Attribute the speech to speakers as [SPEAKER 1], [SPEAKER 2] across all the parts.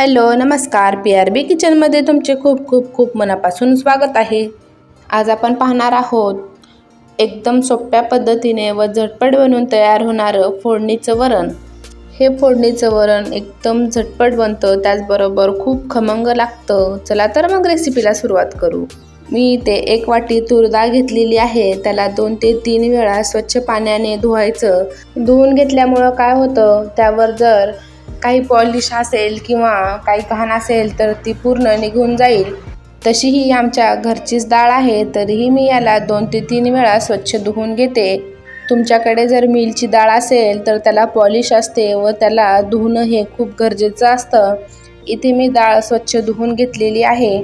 [SPEAKER 1] Hello नमस्कार. P R B किचनमध्ये तुमचे खूप खूप खूप मनापासून स्वागत आहे. आज आपण पाहणार आहोत एकदम सोप्या पद्धतीने व झटपट बनवून तयार होणारं फोडणीचं वरण. हे फोडणीचं वरण एकदम झटपट बनतं त्याचबरोबर खूप खमंग लागतं. चला तर मग रेसिपीला सुरुवात करू. मी इथे एक वाटी तूर डाळ घेतलेली आहे. त्याला दोन ते तीन वेळा स्वच्छ पाण्याने धुवायचं. धुवून घेतल्यामुळं काय होतं त्यावर जर काही पॉलिश असेल किंवा काही घाण असेल तर ती पूर्ण निघून जाईल. तशी ही आमच्या घरचीच डाळ आहे तरीही मी याला दोन ते तीन वेळा स्वच्छ धुवून घेते. तुमच्याकडे जर मिलची डाळ असेल तर त्याला पॉलिश असते व त्याला धुवणं हे खूप गरजेचं असतं. इथे मी डाळ स्वच्छ धुवून घेतलेली आहे.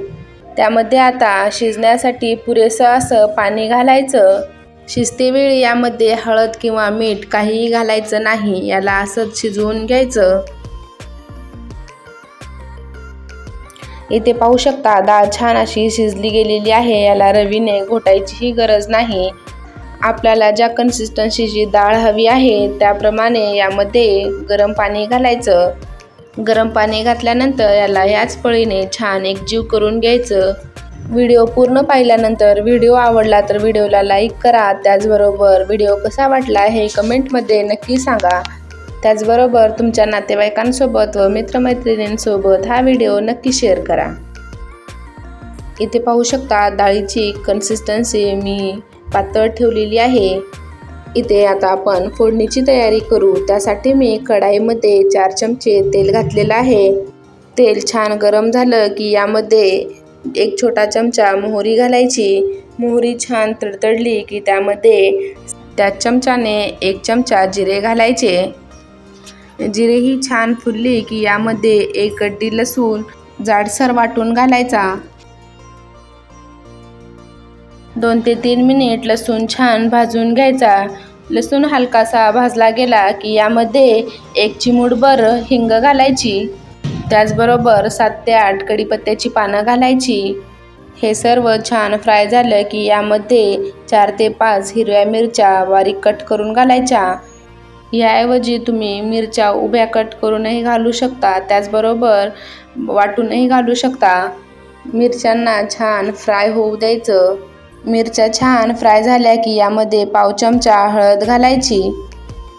[SPEAKER 1] त्यामध्ये आता शिजण्यासाठी पुरेसं असं पाणी घालायचं. शिजतेवेळी यामध्ये हळद किंवा मीठ काहीही घालायचं नाही याला असंच शिजवून घ्यायचं. इथे पाहू शकता डाळ छान अशी शिजली गेलेली आहे. याला रवीने घोटायचीही गरज नाही. आपल्याला ज्या कन्सिस्टन्सीची डाळ हवी आहे त्याप्रमाणे यामध्ये गरम पाणी घालायचं. गरम पाणी घातल्यानंतर याला याच पळीने छान एक जीव करून घ्यायचं. व्हिडिओ पूर्ण पाहिल्यानंतर व्हिडिओ आवडला तर व्हिडिओला लाईक करा. त्याचबरोबर व्हिडिओ कसा वाटला हे कमेंटमध्ये नक्की सांगा. त्याचबरोबर तुमच्या नातेवाईकांसोबत व मित्रमैत्रिणींसोबत हा व्हिडिओ नक्की शेअर करा. इथे पाहू शकता डाळीची कन्सिस्टन्सी मी पातळ ठेवलेली आहे. इथे आता आपण फोडणीची तयारी करू. त्यासाठी मी कढाईमध्ये चार चमचे तेल घातलेलं आहे. तेल छान गरम झालं की यामध्ये एक छोटा चमचा मोहरी घालायची. मोहरी छान तडतडली की त्यामध्ये त्या चमचाने एक चमचा जिरे घालायचे. जिरे ही छान फुलली की यामध्ये एक गड्डी लसूण जाडसर वाटून घालायचा. दोन ते तीन मिनिट लसूण छान भाजून घ्यायचा. लसूण हलकासा भाजला गेला की यामध्ये एक चिमूडभर हिंग घालायची. त्याचबरोबर सात ते आठ कढीपत्त्याची पानं घालायची. हे सर्व छान फ्राय झालं की यामध्ये चार ते पाच हिरव्या मिरच्या बारीक कट करून घालायच्या. याऐवजी तुम्ही मिरच्या उभ्या कट करूनही घालू शकता. त्याचबरोबर वाटूनही घालू शकता. मिरच्यांना छान फ्राय होऊ द्यायचं. मिरच्या छान फ्राय झाल्या की यामध्ये पाव चमचा हळद घालायची.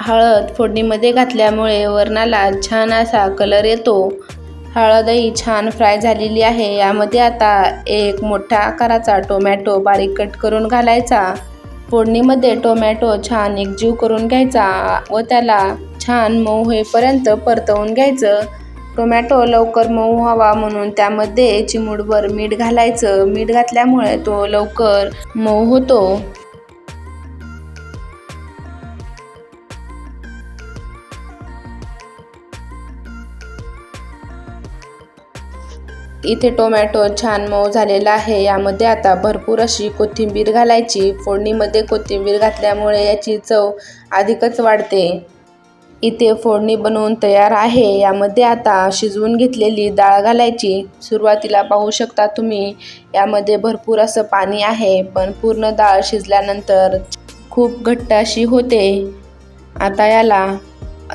[SPEAKER 1] हळद फोडणीमध्ये घातल्यामुळे वरणाला छान असा कलर येतो. हळदही छान फ्राय झालेली आहे. यामध्ये आता एक मोठ्या आकाराचा टोमॅटो बारीक कट करून घालायचा. फोडणीमध्ये टोमॅटो छान एकजीव करून घ्यायचा व त्याला छान मऊ होईपर्यंत परतवून घ्यायचं. टोमॅटो लवकर मऊ व्हावा म्हणून त्यामध्ये चिमूटभर मीठ घालायचं. मीठ घातल्यामुळे तो लवकर मऊ होतो. इथे टोमॅटो छान मऊ झालेला आहे. यामध्ये आता भरपूर अशी कोथिंबीर घालायची. फोडणीमध्ये कोथिंबीर घातल्यामुळे याची चव अधिकच वाढते. इथे फोडणी बनवून तयार आहे. यामध्ये आता शिजवून घेतलेली डाळ घालायची. सुरुवातीला पाहू शकता तुम्ही यामध्ये भरपूर असं पाणी आहे पण पूर्ण डाळ शिजल्यानंतर खूप घट्ट अशी होते. आता याला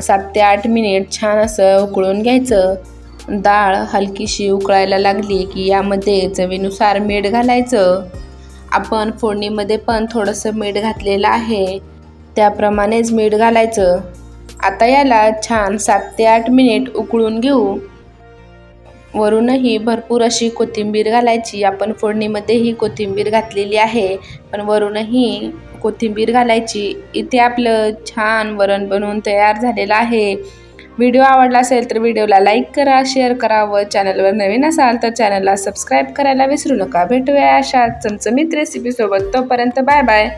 [SPEAKER 1] सात ते आठ मिनिट छान असं उकळून घ्यायचं. डाळ हलकीशी उकळायला लागली की यामध्ये चवीनुसार मीठ घालायचं. आपण फोडणीमध्ये पण थोडंसं मीठ घातलेलं आहे. त्याप्रमाणेच मीठ घालायचं. आता याला छान सात ते आठ मिनिट उकळून घेऊ. वरूनही भरपूर अशी कोथिंबीर घालायची. आपण फोडणीमध्येही कोथिंबीर घातलेली आहे पण वरूनही कोथिंबीर घालायची. इथे आपलं छान वरण बनवून तयार झालेलं आहे. व्हिडिओ आवडला असेल तर व्हिडिओला लाईक करा शेअर करा व चॅनलवर नवीन असाल तर चॅनलला सबस्क्राईब करायला विसरू नका. भेटूया अशा चमचमीत रेसिपीसोबत तोपर्यंत बाय बाय.